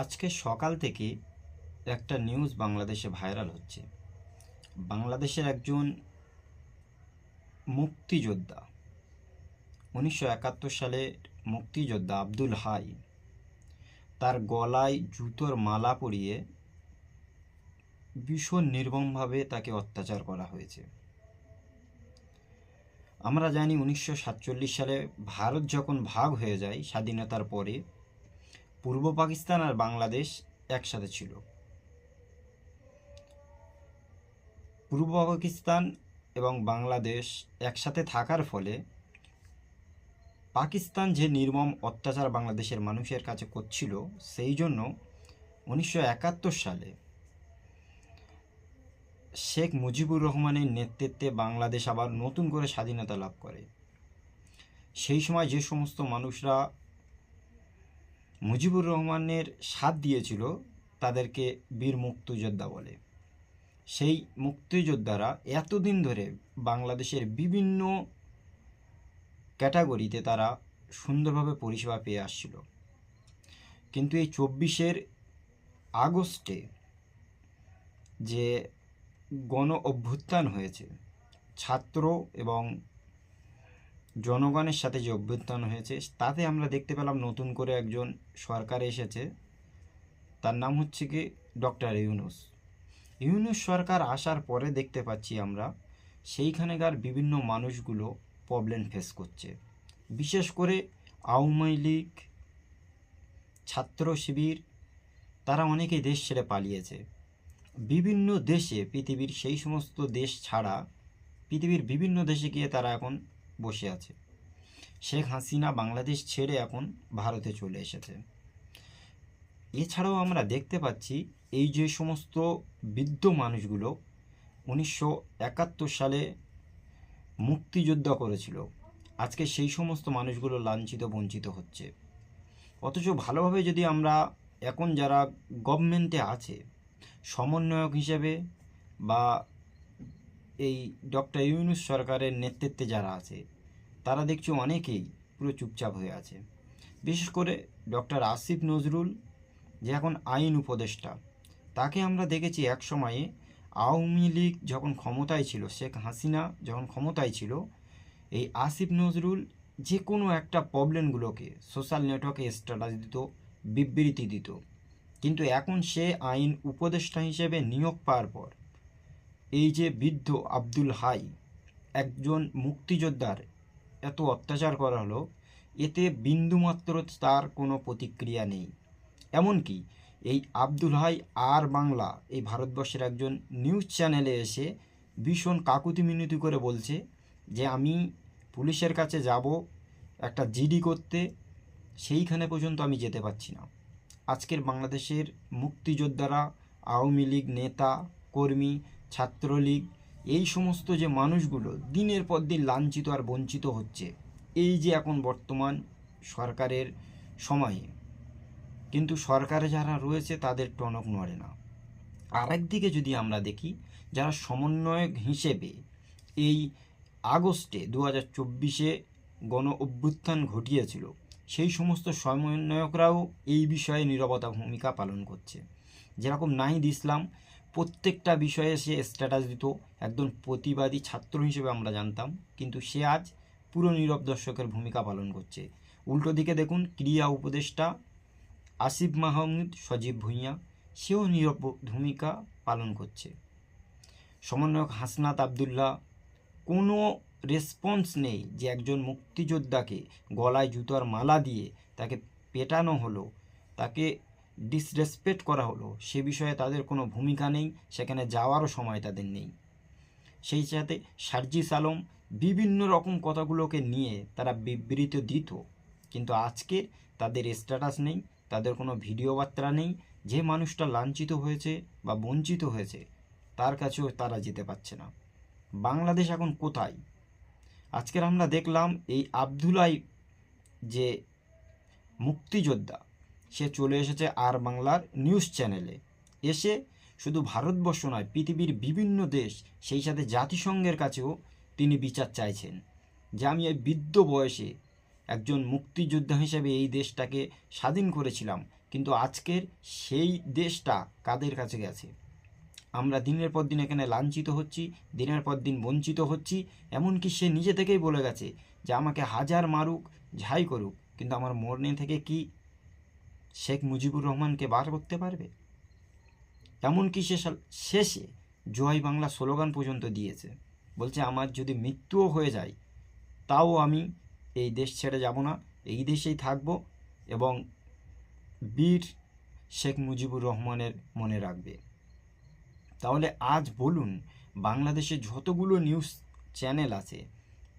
আজকে সকাল থেকে একটা নিউজ বাংলাদেশে ভাইরাল হচ্ছে। বাংলাদেশের একজন মুক্তিযোদ্ধা, উনিশশো একাত্তর সালে মুক্তিযোদ্ধা আব্দুল হাই, তার গলায় জুতোর মালা পরিয়ে ভীষণ নির্মমভাবে তাকে অত্যাচার করা হয়েছে। আমরা জানি উনিশশো সাতচল্লিশ সালে ভারত যখন ভাগ হয়ে যায়, স্বাধীনতার পরে পূর্ব পাকিস্তান আর বাংলাদেশ একসাথে ছিল। পূর্ব পাকিস্তান এবং বাংলাদেশ একসাথে থাকার ফলে পাকিস্তান যে নির্মম অত্যাচার বাংলাদেশের মানুষের কাছে করছিল, সেই জন্য উনিশশো একাত্তর সালে শেখ মুজিবুর রহমানের নেতৃত্বে বাংলাদেশ আবার নতুন করে স্বাধীনতা লাভ করে। সেই সময় যে সমস্ত মানুষরা মুজিবুর রহমানের সাথ দিয়েছিল তাদেরকে বীর মুক্তিযোদ্ধা বলে। সেই মুক্তিযোদ্ধারা এতদিন ধরে বাংলাদেশের বিভিন্ন ক্যাটাগরিতে তারা সুন্দরভাবে পরিষেবা পেয়ে আসছিল। কিন্তু এই চব্বিশের আগস্টে যে গণ অভ্যুত্থান হয়েছে, ছাত্র এবং জনগণের সাথে যে অভ্যুত্থান হয়েছে, তাতে আমরা দেখতে পেলাম নতুন করে একজন সরকার এসেছে। তার নাম হচ্ছে কি? ডক্টর ইউনুস। ইউনুস সরকার আসার পরে দেখতে পাচ্ছি আমরা, সেইখানেকার বিভিন্ন মানুষগুলো প্রবলেম ফেস করছে। বিশেষ করে আওয়ামী লীগ, ছাত্র শিবির, তারা অনেকেই দেশ ছেড়ে পালিয়েছে। বিভিন্ন দেশে পৃথিবীর সেই সমস্ত দেশ ছাড়া, পৃথিবীর বিভিন্ন দেশে গিয়ে তারা এখন বসে আছে। শেখ হাসিনা বাংলাদেশ ছেড়ে এখন ভারতে চলে এসেছে। এছাড়াও আমরা দেখতে পাচ্ছি এই যে সমস্ত বৃদ্ধ মানুষগুলো উনিশশো একাত্তর সালে মুক্তিযোদ্ধা করেছিল। আজকে সেই সমস্ত মানুষগুলো লাঞ্ছিত, বঞ্চিত হচ্ছে। অথচ ভালোভাবে যদি আমরা এখন যারা গভর্নমেন্টে আছে, সমন্বয়ক হিসেবে বা এই ডক্টর ইউনুস সরকারের নেতৃত্বে যারা আছে তারা দেখছি অনেকেই পুরো চুপচাপ হয়ে আছে। বিশেষ করে ডক্টর আসিফ নজরুল, যে এখন আইন উপদেষ্টা, তাকে আমরা দেখেছি এক সময়ে আওয়ামী লীগ যখন ক্ষমতায় ছিল, শেখ হাসিনা যখন ক্ষমতায় ছিল, এই আসিফ নজরুল যে কোনো একটা প্রবলেমগুলোকে সোশ্যাল নেটওয়ার্কে স্ট্যাটাস দিত, বিবৃতি দিত। কিন্তু এখন সে আইন উপদেষ্টা হিসেবে নিয়োগ পাওয়ার পর, এই যে বৃদ্ধ আব্দুল হাই, একজন মুক্তিযোদ্ধার এত অত্যাচার করা হলো, এতে বিন্দুমাত্র তার কোনো প্রতিক্রিয়া নেই। এমনকি এই আব্দুল হাই আর বাংলা, এই ভারতবর্ষের একজন নিউজ চ্যানেলে এসে ভীষণ কাকুতি মিনতি করে বলছে যে, আমি পুলিশের কাছে যাব, একটা জিডি করতে, সেইখানে পর্যন্ত আমি যেতে পারছি না। আজকের বাংলাদেশের মুক্তিযোদ্ধারা, আওয়ামী লীগ নেতা, কর্মী, ছাত্রলীগ এই সমস্ত যে মানুষগুলো দিনের পর দিন লাঞ্ছিত আর বঞ্চিত হচ্ছে, এই যে এখন বর্তমান সরকারের সময়ে। কিন্তু সরকারে যারা রয়েছে তাদের টনক নড়ে না। আরেকদিকে যদি আমরা দেখি, যারা সমন্বয়ক হিসেবে এই আগস্টে দু হাজার চব্বিশে গণ অভ্যুত্থান ঘটিয়েছিল, সেই সমস্ত সমন্বয়করাও এই বিষয়ে নিরবতা ভূমিকা পালন করছে। যেরকম নাহিদ ইসলাম প্রত্যেকটা বিষয়ে সে স্ট্যাটাস দিত। একজন প্রতিবাদী ছাত্র হিসেবে আমরা জানতাম, কিন্তু সে আজ পুরো নীরব দর্শকের ভূমিকা পালন করছে। উল্টো দিকে দেখুন, ক্রিয়া উপদেষ্টা আসিফ মাহমুদ, সজীব ভুঁইয়া, সেও নীরব ভূমিকা পালন করছে। সমন্বয়ক হাসনাত আবদুল্লাহ, কোনো রেসপন্স নেই যে একজন মুক্তিযোদ্ধাকে গলায় জুতোর মালা দিয়ে তাকে পেটানো হলো। তাকে ডিসরেসপেক্ট করা হলো, সে বিষয়ে তাদের কোনো ভূমিকা নেই, সেখানে যাওয়ারও সময় তাদের নেই। সেই সাথে সার্জিস আলম বিভিন্ন রকম কথাগুলোকে নিয়ে তারা বিবৃতি দিত, কিন্তু আজকে তাদের স্ট্যাটাস নেই, তাদের কোনো ভিডিও বার্তা নেই, যে মানুষটা লাঞ্ছিত হয়েছে বা বঞ্চিত হয়েছে, তার কাছেও তারা যেতে পারছে না। বাংলাদেশ এখন কোথায়? আজকের আমরা দেখলাম এই আবদুলাই যে মুক্তিযোদ্ধা সে চলে এসেছে আর বাংলার নিউজ চ্যানেলে। এসে শুধু ভারতবর্ষ নয়, পৃথিবীর বিভিন্ন দেশ সেই সাথে জাতিসংঘের কাছেও তিনি বিচার চাইছেন। যে আমি এই বৃদ্ধ বয়সে একজন মুক্তিযোদ্ধা হিসেবে এই দেশটাকে স্বাধীন করেছিলাম, কিন্তু আজকের সেই দেশটা কাদের কাছে গেছে? আমরা দিনের পর দিন এখানে লাঞ্ছিত হচ্ছি, দিনের পর দিন বঞ্চিত হচ্ছি, এমনকি সে নিজে থেকেই বলে গেছে যে, আমাকে হাজার মারুক, ঝাই করুক, কিন্তু আমার মরনে থেকে কি শেখ মুজিবুর রহমানকে বার করতে পারবে? এমনকি সে শেষে জয় বাংলা স্লোগান পর্যন্ত দিয়েছে, বলছে আমার যদি মৃত্যুও হয়ে যায়, তাও আমি এই দেশ ছেড়ে যাব না, এই দেশেই থাকব এবং বীর শেখ মুজিবুর রহমানের মনে রাখবে। তাহলে আজ বলুন, বাংলাদেশে যতগুলো নিউজ চ্যানেল আছে,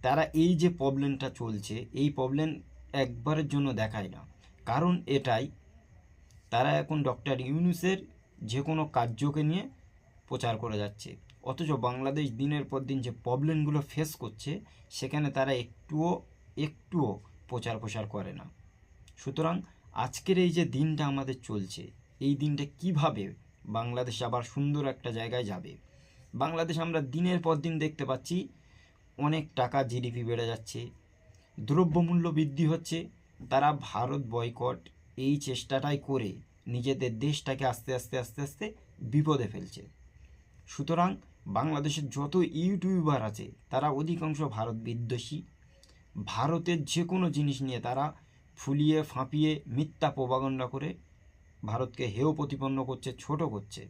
তারা এই যে প্রবলেমটা চলছে, এই প্রবলেম একবারের জন্য দেখায় না। কারণ এটাই তারা এখন ডক্টর ইউনুসের যে কোনো কার্যকে নিয়ে প্রচার করে যাচ্ছে। অথচ বাংলাদেশ দিনের পর দিন যে প্রবলেমগুলো ফেস করছে, সেখানে তারা একটুও একটুও প্রচার প্রসার করে না। সুতরাং আজকের এই যে দিনটা আমাদের চলছে, এই দিনটা কীভাবে বাংলাদেশ আবার সুন্দর একটা জায়গায় যাবে? বাংলাদেশ আমরা দিনের পর দিন দেখতে পাচ্ছি অনেক টাকা জিডিপি বেড়ে যাচ্ছে, দ্রব্যমূল্য বৃদ্ধি হচ্ছে, তারা ভারত বয়কট এই চেষ্টাটাই করে নিজেদের দেশটাকে আস্তে আস্তে আস্তে আস্তে বিপদে ফেলছে। সুতরাং বাংলাদেশের যত ইউটিউবার আছে, তারা অধিকাংশ ভারত বিদ্বেষী। ভারতের যে কোনো জিনিস নিয়ে তারা ফুলিয়ে ফাঁপিয়ে মিথ্যা প্রবাগণ্ডা করে ভারতকে হেয় প্রতিপন্ন করছে, ছোট করছে।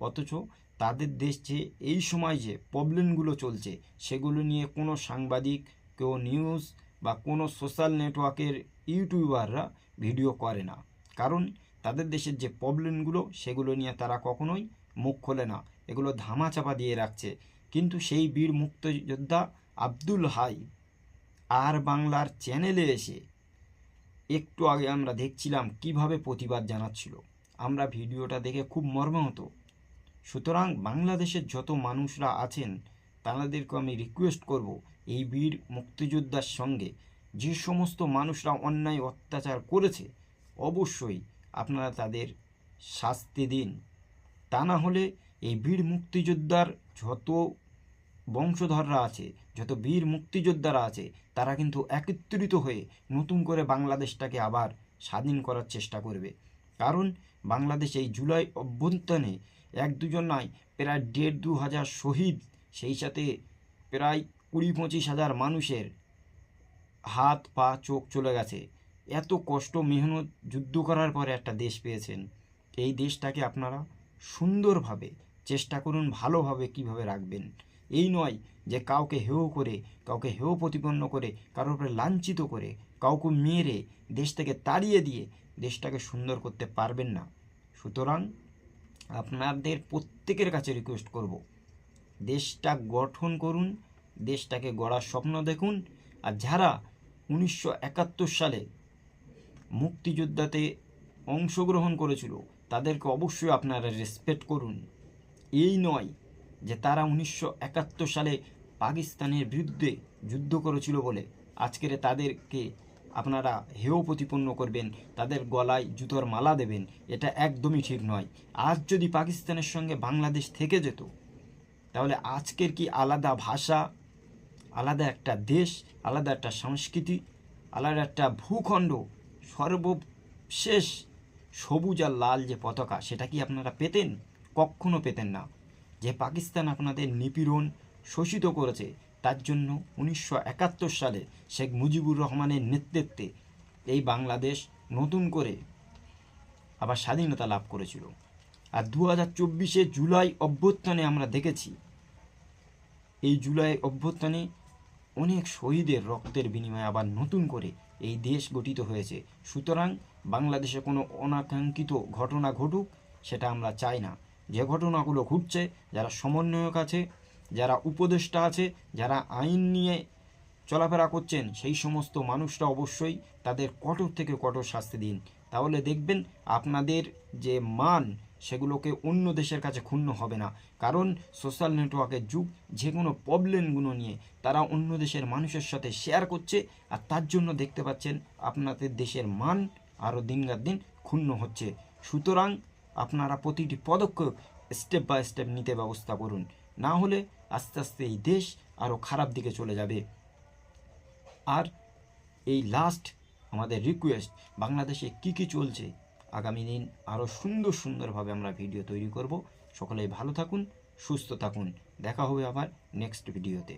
অথচ তাদের দেশ যে এই সময় যে প্রবলেমগুলো চলছে, সেগুলো নিয়ে কোনো সাংবাদিক, কেউ নিউজ বা কোনো সোশ্যাল নেটওয়ার্কের ইউটিউবাররা ভিডিও করে না। কারণ তাদের দেশের যে প্রবলেমগুলো সেগুলো নিয়ে তারা কখনোই মুখ খোলে না। এগুলো ধামাচাপা দিয়ে রাখছে। কিন্তু সেই বীর মুক্তিযোদ্ধা আব্দুল হাই আর বাংলার চ্যানেলে এসে একটু আগে আমরা দেখছিলাম কীভাবে প্রতিবাদ জানাচ্ছিল। আমরা ভিডিওটা দেখে খুব মর্মাহত। সুতরাং বাংলাদেশের যত মানুষরা আছেন তাদেরকে আমি রিকোয়েস্ট করব এই বীর মুক্তিযোদ্ধার সঙ্গে যে সমস্ত মানুষরা অন্যায় অত্যাচার করেছে, অবশ্যই আপনারা তাদের শাস্তি দিন। তা না হলে এই বীর মুক্তিযোদ্ধার যত বংশধররা আছে, যত বীর মুক্তিযোদ্ধারা আছে, তারা কিন্তু একত্রিত হয়ে নতুন করে বাংলাদেশটাকে আবার স্বাধীন করার চেষ্টা করবে। কারণ বাংলাদেশ এই জুলাই অভ্যন্তরে এক দুজন নয়, প্রায় দেড় দু হাজার শহীদ, সেই সাথে প্রায় কুড়ি পঁচিশ হাজার মানুষের হাত, পা, চোখ চলে গেছে। এত কষ্ট, মেহনত, যুদ্ধ করার পরে একটা দেশ পেয়েছেন। এই দেশটাকে আপনারা সুন্দরভাবে চেষ্টা করুন, ভালোভাবে কীভাবে রাখবেন। এই নয় যে কাউকে হেয় করে, কাউকে হেয় প্রতিপন্ন করে, কারোর উপরে লাঞ্ছিত করে, কাউকে মেরে দেশ থেকে তাড়িয়ে দিয়ে দেশটাকে সুন্দর করতে পারবেন না। সুতরাং আপনাদের প্রত্যেকের কাছে রিকোয়েস্ট করব, দেশটা গঠন করুন, দেশটাকে গড়ার স্বপ্ন দেখুন। আর যারা উনিশশো একাত্তর সালে মুক্তিযোদ্ধাতে অংশগ্রহণ করেছিল। তাদেরকে অবশ্যই আপনারা রেসপেক্ট করুন। এই নয় যে তারা উনিশশো একাত্তর সালে পাকিস্তানের বিরুদ্ধে যুদ্ধ করেছিল বলে। আজকের তাদেরকে আপনারা হেয় প্রতিপন্ন করবেন, তাদের গলায় জুতোর মালা দেবেন, এটা একদমই ঠিক নয়। আজ যদি পাকিস্তানের সঙ্গে বাংলাদেশ থেকে যেত, তাহলে আজকের কি আলাদা ভাষা আলাদা একটা দেশ, আলাদা একটা সংস্কৃতি, আলাদা একটা ভূখণ্ড, সর্বশেষ সবুজ আর লাল যে পতাকা, সেটা কি আপনারা পেতেন? কখনো পেতেন না। যে পাকিস্তান আপনাদের নিপীড়ন শোষিত করেছে, তার জন্য উনিশশো একাত্তর সালে শেখ মুজিবুর রহমানের নেতৃত্বে এই বাংলাদেশ নতুন করে আবার স্বাধীনতা লাভ করেছিল। আর দু হাজার জুলাই অভ্যুত্থানে আমরা দেখেছি, এই জুলাই অভ্যুত্থানে অনেক শহীদের রক্তের বিনিময়ে আবার নতুন করে এই দেশ গঠিত হয়েছে। সুতরাং বাংলাদেশে কোনো অনাকাঙ্ক্ষিত ঘটনা ঘটুক, সেটা আমরা চাই না। যে ঘটনাগুলো ঘটছে, যারা সমন্বয়ক আছে, যারা উপদেষ্টা আছে, যারা আইন নিয়ে চলাফেরা করছেন, সেই সমস্ত মানুষরা অবশ্যই তাদের কঠোর থেকে কঠোর শাস্তি দিন। তাহলে দেখবেন আপনাদের যে মান সেগুলোকে অন্য দেশের কাছে ক্ষুণ্ণ হবে না। কারণ সোশ্যাল নেটওয়ার্কের যুগ যে কোনো প্রবলেমগুলো নিয়ে তারা অন্য দেশের মানুষের সাথে শেয়ার করছে আর তার জন্য দেখতে পাচ্ছেন আপনাদের দেশের মান আরও দিনগার দিন ক্ষুণ্ণ হচ্ছে। সুতরাং আপনারা প্রতিটি পদক্ষেপ স্টেপ বাই স্টেপ নিতে ব্যবস্থা করুন। না হলে আস্তে আস্তে এই দেশ আরও খারাপ দিকে চলে যাবে। আর এই লাস্ট আমাদের রিকোয়েস্ট বাংলাদেশে কি কি চলছে? আগামী দিন আরও সুন্দর সুন্দরভাবে আমরা ভিডিও তৈরি করব। সকলেই ভালো থাকুন, সুস্থ থাকুন। দেখা হবে আবার নেক্সট ভিডিওতে